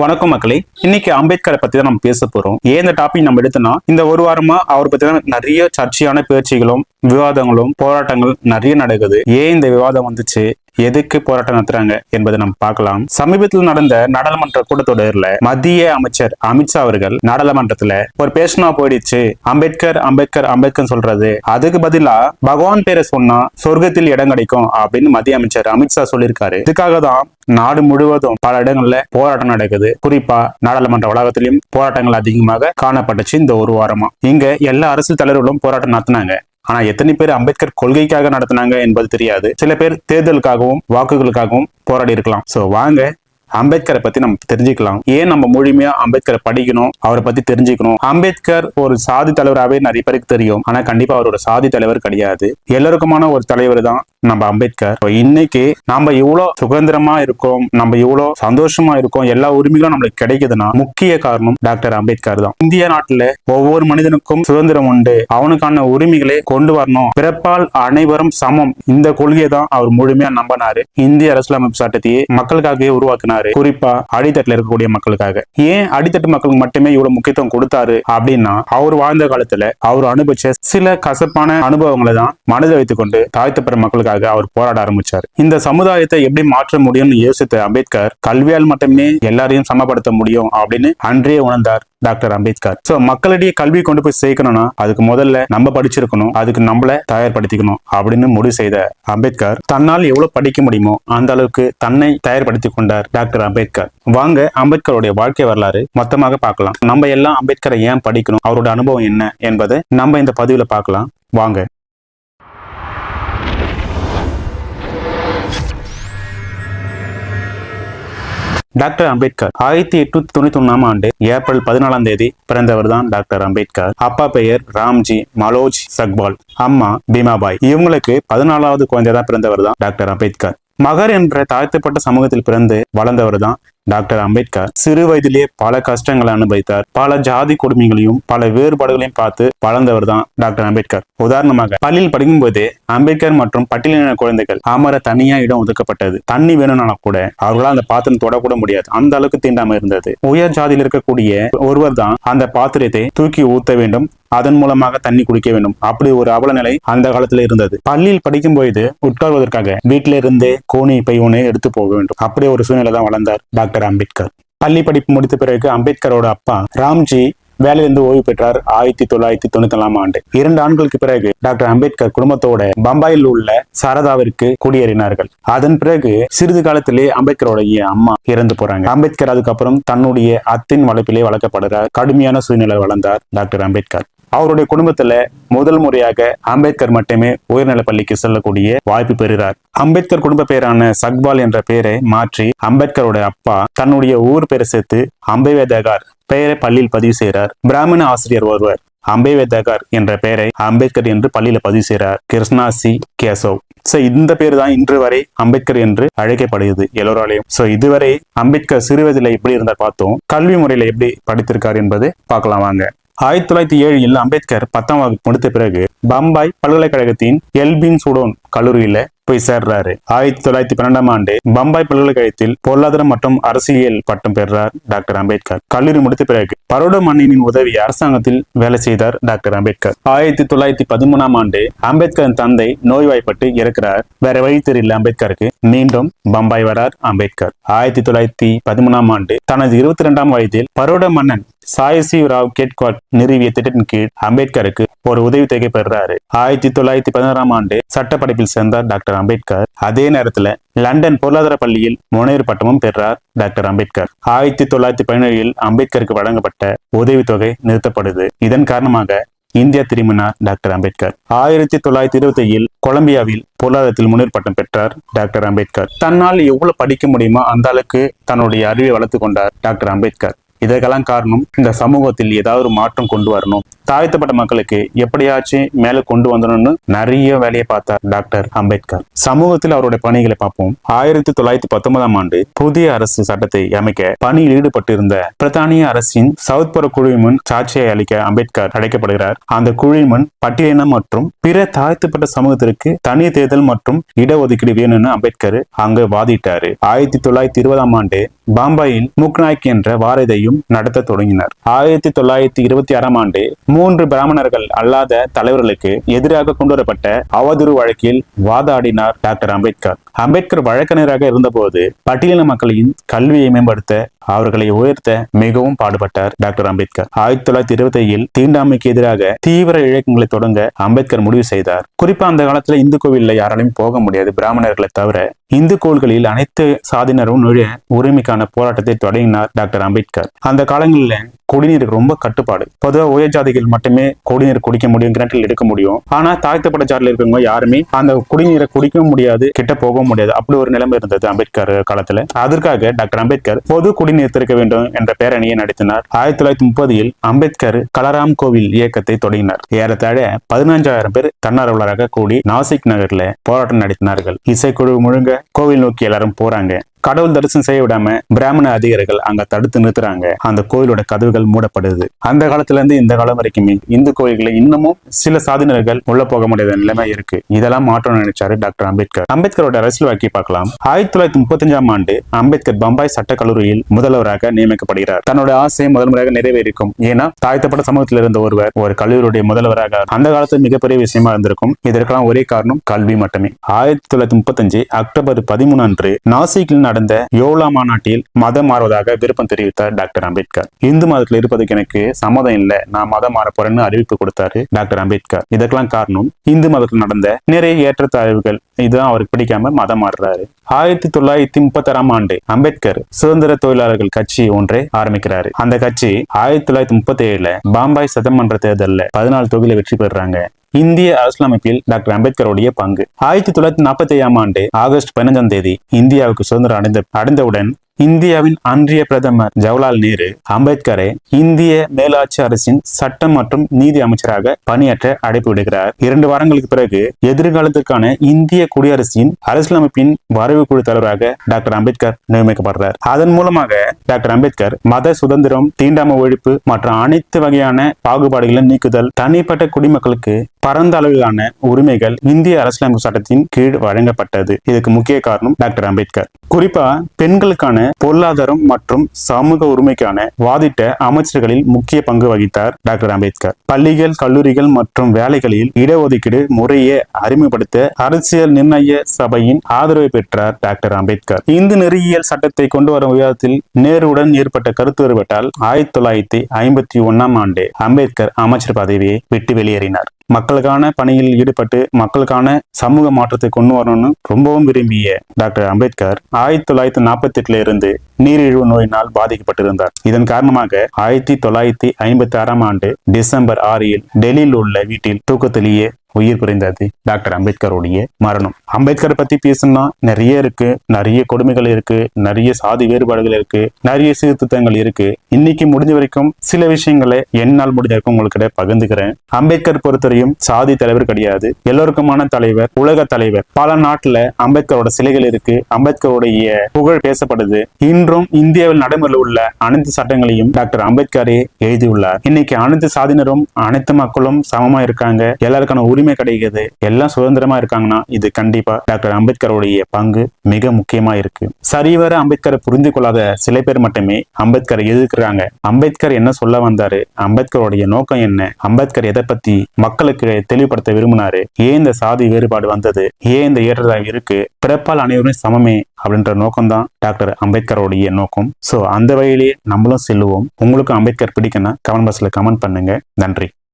வணக்கம் மக்களே. இன்னைக்கு அம்பேத்கரை பத்தி தான் நம்ம பேச போறோம். ஏன் இந்த டாபிக் நம்ம எடுத்தோம்னா இந்த ஒரு வாரமா அவர் பத்தி தான் நிறைய சர்ச்சையான பேச்சுகளும் விவாதங்களும் போராட்டங்கள் நிறைய நடக்குது. ஏன் இந்த விவாதம் வந்துச்சு? எதுக்கு போராட்டம் நடத்துறாங்க என்பதை நம்ம பார்க்கலாம். சமீபத்தில் நடந்த நாடாளுமன்ற கூட்டத்தொடரில் மத்திய அமைச்சர் அமித்ஷா அவர்கள் நாடாளுமன்றத்துல ஒரு பேஷனா போயிடுச்சு. அம்பேத்கர் அம்பேத்கர் அம்பேத்கர் சொல்றது. அதுக்கு பதிலா பகவான் பேரை சொன்னா சொர்க்கத்தில் இடம் கிடைக்கும் அப்படின்னு மத்திய அமைச்சர் அமித்ஷா சொல்லியிருக்காரு. இதுக்காக தான் நாடு முழுவதும் பல இடங்கள்ல போராட்டம் நடக்குது. குறிப்பா நாடாளுமன்ற வளாகத்திலும் போராட்டங்கள் அதிகமாக காணப்பட்டுச்சு இந்த ஒரு வாரமா. இங்க எல்லா அரசியல் தலைவர்களும் போராட்டம் நடத்தினாங்க. ஆனா எத்தனை பேர் அம்பேத்கர் கொள்கைக்காக நடத்தினாங்க என்பது தெரியாது. சில பேர் தேர்தலுக்காகவும் வாக்குகளுக்காகவும் போராடி இருக்கலாம். சோ வாங்க அம்பேத்கரை பத்தி நம்ம தெரிஞ்சுக்கலாம். ஏன் நம்ம முழுமையா அம்பேத்கரை படிக்கணும்? அவரை பத்தி தெரிஞ்சுக்கணும். அம்பேத்கர் ஒரு சாதி தலைவராகவே நிறைய பேருக்கு தெரியும். ஆனா கண்டிப்பா அவரோட சாதி தலைவர் கிடையாது. எல்லாருக்குமான ஒரு தலைவர் தான் நம்ம அம்பேத்கர். இன்னைக்கு நம்ம இவ்வளவு சுதந்திரமா இருக்கோம் நம்ம இவ்வளவு சந்தோஷமா இருக்கோம் எல்லா உரிமைகளும் நம்மளுக்கு கிடைக்குதுன்னா முக்கிய காரணம் டாக்டர் அம்பேத்கர் தான். இந்திய நாட்டுல ஒவ்வொரு மனிதனுக்கும் சுதந்திரம் உண்டு. அவனுக்கான உரிமைகளை கொண்டு வரணும். பிறப்பால் அனைவரும் சமம். இந்த கொள்கையை தான் அவர் முழுமையா நம்பினாரு. இந்திய அரசியலமைப்பு சட்டத்தையே மக்களுக்காகவே உருவாக்கினார். குறிப்பா அடித்தட்டுல இருக்கக்கூடிய மக்களுக்காக. ஏன் அடித்தட்டு மக்களுக்கு மட்டுமே இவ்வளவு முக்கியத்துவம் கொடுத்தாரு அப்படின்னா அவர் வாழ்ந்த காலத்துல அவர் அனுபவிச்ச சில கசப்பான அனுபவங்களை தான் மனதில் வைத்துக் கொண்டு தாழ்த்தப்பட்ட மக்களுக்காக அவர் போராட ஆரம்பிச்சார். இந்த சமுதாயத்தை எப்படி மாற்ற முடியும்னு யோசித்த அம்பேத்கர் கல்வியால் மட்டுமே எல்லாரையும் சமப்படுத்த முடியும் அப்படின்னு அன்றே உணர்ந்தார். டாக்டர் அம்பேத்கர். சோ மக்களிடையே கல்வி கொண்டு போய் சேர்க்கணும்னா அதுக்கு முதல்ல நம்ம படிச்சிருக்கணும் அதுக்கு நம்மள தயார்படுத்திக்கணும் அப்படின்னு முடிவு செய்த அம்பேத்கர் தன்னால் எவ்வளவு படிக்க முடியுமோ அந்த அளவுக்கு தன்னை தயார்படுத்தி கொண்டார் டாக்டர் அம்பேத்கர். வாங்க அம்பேத்கருடைய வாழ்க்கை வரலாறு மொத்தமாக பார்க்கலாம். நம்ம எல்லாம் அம்பேத்கரை ஏன் படிக்கணும்? அவரோட அனுபவம் என்ன என்பதை நம்ம இந்த பதிவுல பார்க்கலாம். வாங்க. டாக்டர் அம்பேத்கர் ஆயிரத்தி எட்நூத்தி தொண்ணூத்தி ஒன்னாம் ஆண்டு ஏப்ரல் பதினாலாம் தேதி பிறந்தவர் தான் டாக்டர் அம்பேத்கர். அப்பா பெயர் ராம்ஜி மலோஜ் சக்பால். அம்மா பீமாபாய். இவங்களுக்கு பதினாலாவது குழந்தை தான் பிறந்தவர் தான் டாக்டர் அம்பேத்கர். மகர் என்ற தாழ்த்தப்பட்ட சமூகத்தில் பிறந்து வளர்ந்தவர் தான் டாக்டர் அம்பேத்கர் சிறு வயதிலே பல கஷ்டங்களை அனுபவித்தார். பல ஜாதி கொடுமைகளையும் பல வேறுபாடுகளையும் பார்த்து வளர்ந்தவர் தான் டாக்டர் அம்பேத்கர். உதாரணமாக பள்ளியில் படிக்கும் போதே அம்பேத்கர் மற்றும் பட்டியலின குழந்தைகள் அமர தனியா இடம் ஒதுக்கப்பட்டது. தண்ணி வேணும்னா கூட அவர்களால் அந்த பாத்திரம் தொடக்கூட முடியாது. அந்த அளவுக்கு தீண்டாம இருந்தது. உயர் ஜாதியில் இருக்கக்கூடிய ஒருவர் தான் அந்த பாத்திரத்தை தூக்கி ஊத்த வேண்டும். அதன் மூலமாக தண்ணி குடிக்க வேண்டும். அப்படி ஒரு அவல நிலை அந்த காலத்துல இருந்தது. பள்ளியில் படிக்கும் பொழுது உட்கார்வதற்காக வீட்டில இருந்தே கோணி பை ஒன்று எடுத்து போக வேண்டும். அப்படி ஒரு சூழ்நிலை தான் வளர்ந்தார் டாக்டர் அம்பேத்கர். பள்ளி படிப்பு முடித்த பிறகு அம்பேத்கரோட அப்பா ராம்ஜி வேலையிலிருந்து ஓய்வு பெற்றார் ஆயிரத்தி தொள்ளாயிரத்தி தொண்ணூத்தி நாலாம் ஆண்டு. இரண்டு ஆண்டுகளுக்கு பிறகு டாக்டர் அம்பேத்கர் குடும்பத்தோட பம்பாயில் உள்ள சாரதாவிற்கு குடியேறினார்கள். அதன் பிறகு சிறிது காலத்திலே அம்பேத்கரோடைய அம்மா இறந்து போறாங்க. அம்பேத்கர் அதுக்கப்புறம் தன்னுடைய அத்தின் வளர்ப்பிலே வளர்க்கப்படுறார் கடுமையான சூழ்நிலை வளர்ந்தார் டாக்டர் அம்பேத்கர். அவருடைய குடும்பத்துல முதல் முறையாக அம்பேத்கர் மட்டுமே உயர்நிலை பள்ளிக்கு செல்லக்கூடிய வாய்ப்பு பெறுகிறார். அம்பேத்கர் குடும்ப பெயரான சக்பால் என்ற பெயரை மாற்றி அம்பேத்கரோட அப்பா தன்னுடைய ஊர் பெயரை சேர்த்து அம்பேவேதகார் பெயரை பள்ளியில் பதிவு செய்கிறார். பிராமண ஆசிரியர் ஒருவர் அம்பேவேதகார் என்ற பெயரை அம்பேத்கர் என்று பள்ளியில பதிவு செய்கிறார். கிருஷ்ணா சி. கேசவ். சோ இந்த பேர் தான் இன்று வரை அம்பேத்கர் என்று அழைக்கப்படுகிறது எல்லோராலையும். சோ இதுவரை அம்பேத்கர் சிறுவதில எப்படி இருந்தார் பார்த்தோம். கல்வி முறையில எப்படி படித்திருக்கார் என்பது பார்க்கலாம் வாங்க. ஆயிரத்தி தொள்ளாயிரத்தி ஏழில் அம்பேத்கர் பத்தாம் வகுப்பு முடித்த பிறகு பம்பாய் பல்கலைக்கழகத்தின் எல்பின் சுடோன் கல்லூரியில போய் சேர்றாரு. ஆயிரத்தி தொள்ளாயிரத்தி பன்னெண்டாம் ஆண்டு பம்பாய் பல்கலைக்கழகத்தில் பொருளாதாரம் மற்றும் அரசியல் பட்டம் பெற்றார் டாக்டர் அம்பேத்கர். கல்லூரி முடித்த பிறகு பரோட மன்னனின் உதவி அரசாங்கத்தில் வேலை செய்தார் டாக்டர் அம்பேத்கர். ஆயிரத்தி தொள்ளாயிரத்தி பதிமூணாம் ஆண்டு அம்பேத்கரின் தந்தை நோய்வாய்ப்பட்டு இறக்கிறார். வேற வழி தெரியல அம்பேத்கருக்கு. மீண்டும் பம்பாய் வரார் அம்பேத்கர். ஆயிரத்தி தொள்ளாயிரத்தி பதிமூணாம் ஆண்டு தனது இருபத்தி இரண்டாம் வயதில் பரோட மன்னன் சாயசி ராவ் கேட்வாட் நிறுவிய திட்டத்தின் கீழ் அம்பேத்கருக்கு ஒரு உதவி தொகை பெறுறாரு. ஆயிரத்தி தொள்ளாயிரத்தி பதினாறாம் ஆண்டு சட்டப்படிப்பில் சேர்ந்தார் டாக்டர் அம்பேத்கர். அதே நேரத்துல லண்டன் பொருளாதார பள்ளியில் முனைவர் பட்டமும் பெற்றார் டாக்டர் அம்பேத்கர். ஆயிரத்தி தொள்ளாயிரத்தி பதினேழில் அம்பேத்கருக்கு வழங்கப்பட்ட உதவித்தொகை நிறுத்தப்படுது. இதன் காரணமாக இந்தியா திரும்பினார் டாக்டர் அம்பேத்கர். ஆயிரத்தி தொள்ளாயிரத்தி இருபத்தி ஏழில் கொலம்பியாவில் பொருளாதாரத்தில் முனைவர் பட்டம் பெற்றார் டாக்டர் அம்பேத்கர். தன்னால் எவ்வளவு படிக்க முடியுமோ அந்த அளவுக்கு தன்னுடைய அறிவை வளர்த்து கொண்டார் டாக்டர் அம்பேத்கர். இதற்கெல்லாம் காரணம் இந்த சமூகத்தில் ஏதாவது ஒரு மாற்றம் கொண்டு வரணும். தாழ்த்தப்பட்ட மக்களுக்கு எப்படியாச்சும் மேல கொண்டு வந்துடணும்னு நிறைய வேலையை பார்த்தார் டாக்டர் அம்பேத்கர். சமூகத்தில் அவருடைய பணிகளை பார்ப்போம். ஆயிரத்தி தொள்ளாயிரத்தி பத்தொன்பதாம் ஆண்டு புதிய அரசு சட்டத்தை அமைக்க பணியில் ஈடுபட்டிருந்த பிரித்தானிய அரசின் சவுத்புற குழுவின் முன் சாட்சியை அளிக்க அம்பேத்கர் அழைக்கப்படுகிறார். அந்த குழுவின் முன் பட்டியலினம் மற்றும் பிற தாழ்த்தப்பட்ட சமூகத்திற்கு தனி தேர்தல் மற்றும் இடஒதுக்கீடு வேணும்னு அம்பேத்கர் அங்கு வாதிட்டாரு. ஆயிரத்தி தொள்ளாயிரத்தி இருபதாம் ஆண்டு பாம்பாயின் முக்நாய்க் என்ற வார இதையும் நடத்த தொடங்கினார். ஆயிரத்தி தொள்ளாயிரத்தி இருபத்தி ஆறாம் ஆண்டு மூன்று பிராமணர்கள் அல்லாத தலைவர்களுக்கு எதிராக கொண்டுவரப்பட்ட அவதூறு வழக்கில் வாதாடினார் டாக்டர் அம்பேத்கர். அம்பேத்கர் வழக்கறிஞராக இருந்தபோது பட்டியலின மக்களின் கல்வியை மேம்படுத்த அவர்களை உயர்த்த மிகவும் பாடுபட்டார் டாக்டர் அம்பேத்கர். ஆயிரத்தி தொள்ளாயிரத்தி இருபத்தி ஏழில் தீண்டாமைக்கு எதிராக தீவிர இயக்கங்களை தொடங்க அம்பேத்கர் முடிவு செய்தார். குறிப்பா அந்த காலத்துல இந்து கோவில்ல யாராலையும் போக முடியாது பிராமணர்களை தவிர இந்து கோவில்களில் அனைத்து சாதியினரும் நுழைய உரிமைக்கான போராட்டத்தை தொடங்கினார் டாக்டர் அம்பேத்கர். அந்த காலங்களில் குடிநீருக்கு ரொம்ப கட்டுப்பாடு. பொதுவாக உயர் ஜாதிகள் மட்டுமே குடிநீர் குடிக்க முடியும் கிணற்றில் எடுக்க முடியும். ஆனா தாழ்த்தப்பட்ட ஜாதியில் இருக்கவங்க யாருமே அந்த குடிநீரை குடிக்கவும் முடியாது கிட்ட போகவும் முடியாது. அப்படி ஒரு நிலைமை இருந்தது அம்பேத்கர் காலத்துல. அதற்காக டாக்டர் அம்பேத்கர் பொது குடிநீர் திறக்க வேண்டும் என்ற பேரணியை நடத்தினார். ஆயிரத்தி தொள்ளாயிரத்தி முப்பதில் அம்பேத்கர் கலராம் கோவில் இயக்கத்தை தொடங்கினார். ஏறத்தாழ பதினஞ்சாயிரம் பேர் தன்னார்வலராக கூடி நாசிக் நகர்ல போராட்டம் நடத்தினார்கள். இசைக்குழு முழுங்க கோவில் நோக்கி எல்லாரும் போறாங்க. கடவுள் தரிசனம் செய்ய விடாம பிராமண அதிகாரிகள் அங்க தடுத்து நிறுத்துறாங்க. அந்த கோயிலோட கதவுகள் மூடப்படுது. அந்த காலத்துல இருந்து இந்த காலம் வரைக்குமே இந்து கோயில்களை இன்னமும் சில சாதனர்கள் உள்ள போக முடியாத நிலைமை இருக்கு. இதெல்லாம் மாற்றம் நினைச்சாரு டாக்டர் அம்பேத்கர். அம்பேத்கரோட அரசியல் வாக்கி பார்க்கலாம். ஆயிரத்தி தொள்ளாயிரத்தி முப்பத்தஞ்சாம் ஆண்டு அம்பேத்கர் பம்பாய் சட்டக் கல்லூரியில் முதல்வராக நியமிக்கப்படுகிறார். தன்னோட ஆசையை முதல் முறையாக நிறைவேறிக்கும் ஏன்னா தாழ்த்தப்பட்ட சமூகத்தில் இருந்த ஒருவர் ஒரு கல்லூரியுடைய முதல்வராக அந்த காலத்தில் மிகப்பெரிய விஷயமா இருந்திருக்கும். இதற்கெல்லாம் ஒரே காரணம் கல்வி மட்டுமே. ஆயிரத்தி தொள்ளாயிரத்தி முப்பத்தஞ்சு அக்டோபர் பதிமூணு அன்று நாசிக்கில் நடந்த யோலா மாநாட்டில் மதம் மாறுவதாக விருப்பம் தெரிவித்தார் டாக்டர் அம்பேத்கர். இந்து மதத்தில் இருப்பதுக்கு எனக்கு சம்மதம் இல்லை. நான் மதம் மாற போறேன்னு அறிவிப்பு கொடுத்தாரு டாக்டர் அம்பேத்கர். இதற்கெல்லாம் காரணம் இந்து மதத்தில் நடந்த நிறைய ஏற்றத்தாழ்வுகள் இதுதான் அவருக்கு பிடிக்காம மதம் மாறுறாரு. ஆயிரத்தி தொள்ளாயிரத்தி முப்பத்தாறாம் ஆண்டு அம்பேத்கர் சுதந்திர தொழிலாளர்கள் கட்சி ஒன்றை ஆரம்பிக்கிறாரு. அந்த கட்சி ஆயிரத்தி தொள்ளாயிரத்தி முப்பத்தி ஏழுல பாம்பாய் சட்டமன்ற தேர்தலில் பதினாலு தொகுதியில வெற்றி பெறுறாங்க. இந்திய அரசியலமைப்பில் டாக்டர் அம்பேத்கருடைய பங்கு. ஆயிரத்தி தொள்ளாயிரத்தி நாற்பத்தி ஐயாம் ஆண்டு ஆகஸ்ட் பதினஞ்சாம் தேதி இந்தியாவுக்கு சுதந்திரம் அடைந்த அடைந்தவுடன் இந்தியாவின் அன்றைய பிரதமர் ஜவஹர்லால் நேரு அம்பேத்கரை இந்திய மேலாட்சி அரசின் சட்டம் மற்றும் நீதி அமைச்சராக பணியாற்ற அழைப்பு விடுகிறார். இரண்டு வாரங்களுக்கு பிறகு எதிர்காலத்திற்கான இந்திய குடியரசின் அரசியலமைப்பின் வரைவு குழு தலைவராக டாக்டர் அம்பேத்கர் நியமிக்கப்படுறார். அதன் மூலமாக டாக்டர் அம்பேத்கர் மத சுதந்திரம் தீண்டாம ஒழிப்பு மற்றும் அனைத்து வகையான பாகுபாடுகளை நீக்குதல் தனிப்பட்ட குடிமக்களுக்கு பரந்த அளவிலான உரிமைகள் இந்திய அரசியலமைப்பு சட்டத்தின் கீழ் வழங்கப்பட்டது. இதுக்கு முக்கிய காரணம் டாக்டர் அம்பேத்கர். குறிப்பா பெண்களுக்கான பொருளாதாரம் மற்றும் சமூக உரிமைக்கான வாதிட்ட அமைச்சர்களில் முக்கிய பங்கு வகித்தார் டாக்டர் அம்பேத்கர். பள்ளிகள் கல்லூரிகள் மற்றும் வேலைகளில் இடஒதுக்கீடு முறையை அறிமுகப்படுத்த அரசியல் நிர்ணய சபையின் ஆதரவை பெற்றார் டாக்டர் அம்பேத்கர். இந்து நெறியியல் சட்டத்தை கொண்டு வரும் விவாதத்தில் நேருடன் ஏற்பட்ட கருத்து வேறுபட்டால் ஆயிரத்தி தொள்ளாயிரத்தி ஐம்பத்தி ஒன்னாம் ஆண்டு அம்பேத்கர் அமைச்சர் பதவியை விட்டு வெளியேறினார். மக்களுக்கான பணியில் ஈடுபட்டு மக்களுக்கான சமூக மாற்றத்தை கொண்டு வரணும்னு ரொம்பவும் விரும்பிய டாக்டர் அம்பேத்கர் ஆயிரத்தி தொள்ளாயிரத்தி நாற்பத்தி எட்டுல இருந்து நீரிழிவு நோயினால் பாதிக்கப்பட்டிருந்தார். இதன் காரணமாக ஆயிரத்தி தொள்ளாயிரத்தி ஐம்பத்தி ஆறாம் ஆண்டு டிசம்பர் ஆறில் டெல்லியில் உள்ள வீட்டில் தூக்கத்திலேயே உயிர் புரிந்தது. டாக்டர் அம்பேத்கருடைய மரணம். அம்பேத்கரை பத்தி பேசணும்னா நிறைய இருக்கு நிறைய கொடுமைகள் இருக்கு நிறைய சாதி வேறுபாடுகள் இருக்கு நிறைய சீர்திருத்தங்கள் இருக்கு. இன்னைக்கு முடிஞ்ச வரைக்கும் சில விஷயங்களை என்னால் முடிஞ்ச வரைக்கும் உங்களுக்கு பகிர்ந்துக்கிறேன். அம்பேத்கர் பொறுத்தவரையும் சாதி தலைவர் கிடையாது. எல்லோருக்குமான தலைவர் உலக தலைவர். பல நாட்டுல அம்பேத்கரோட சிலைகள் இருக்கு அம்பேத்கருடைய புகழ் பேசப்படுது. என்றும் இந்தியாவில் நடைமுறையில் உள்ள அனைத்து சட்டங்களையும் டாக்டர் அம்பேத்கரே எழுதியுள்ளார். இன்னைக்கு அனைத்து சாதியினரும் அனைத்து மக்களும் சமமா இருக்காங்க. எல்லாருக்கான உரிமை கிடைக்குது எல்லாம் சுதந்திரமா இருக்காங்கன்னா இது கண்டிப்பா டாக்டர் அம்பேத்கருடைய பங்கு மிக முக்கியமா இருக்கு. சரிவர அம்பேத்கரை புரிந்து கொள்ளாத சில பேர் மட்டுமே அம்பேத்கரை எதிர்க்கிறாங்க. அம்பேத்கர் என்ன சொல்ல வந்தாரு? அம்பேத்கருடைய நோக்கம் என்ன? அம்பேத்கர் எதை பத்தி மக்களுக்கு தெளிவுபடுத்த விரும்பினாரு? ஏன் இந்த சாதி வேறுபாடு வந்தது? ஏன் இந்த ஏற்றதாக இருக்கு? பிறப்பால் அனைவரும் சமமே அப்படின்ற நோக்கம்தான் டாக்டர் அம்பேத்கருடைய நோக்கம். ஸோ அந்த வழியிலேயே நம்மளும் செல்லுவோம். உங்களுக்கும் அம்பேத்கர் பிடிக்குன்னா கமெண்ட் பாக்ஸில் கமெண்ட் பண்ணுங்க. நன்றி.